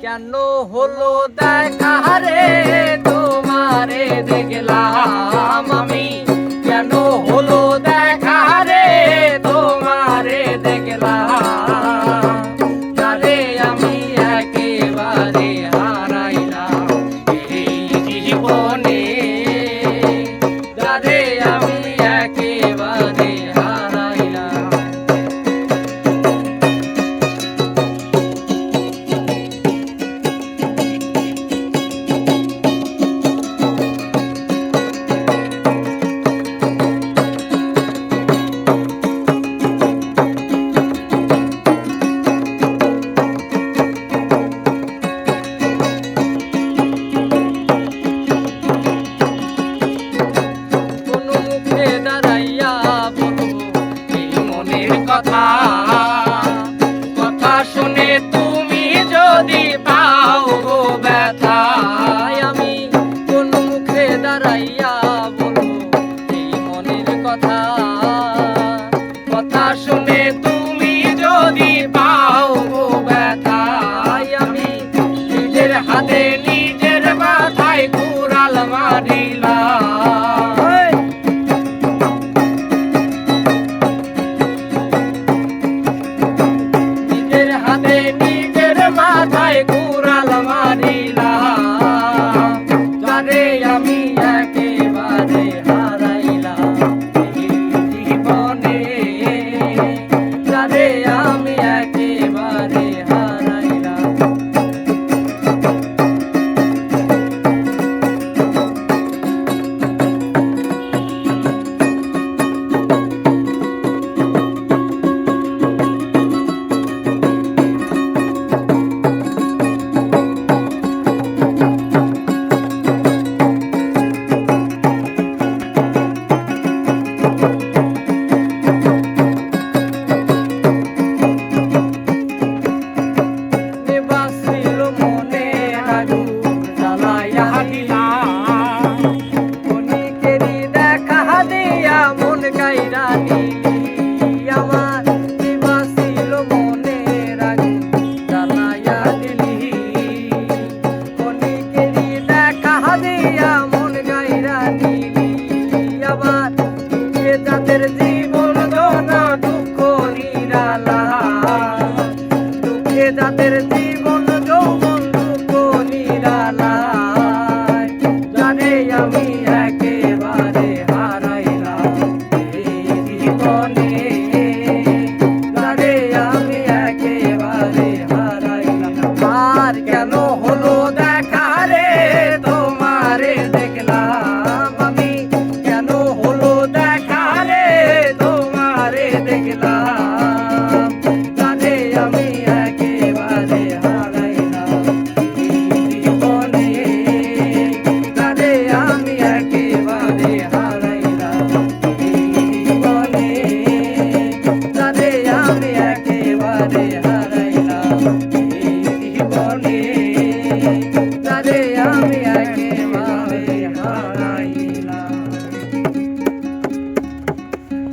কেন হলো দেখা রে? তোমারে দেখলাম আমি। কেন হলো দেখা রে? তোমারে দেখলাম। যারে আমি একেবারে কথা কথা শুনে তুমি যদি পাও গো ব্যথায়, আমি কোন মুখে দাঁড়াইয়া বলব এই মনের কথা। কথা শুনে তুমি যদি পাও গো ব্যথায়, আমি নিজের হাতে নিজের মাথায় কুড়াল মারিলাম। রানী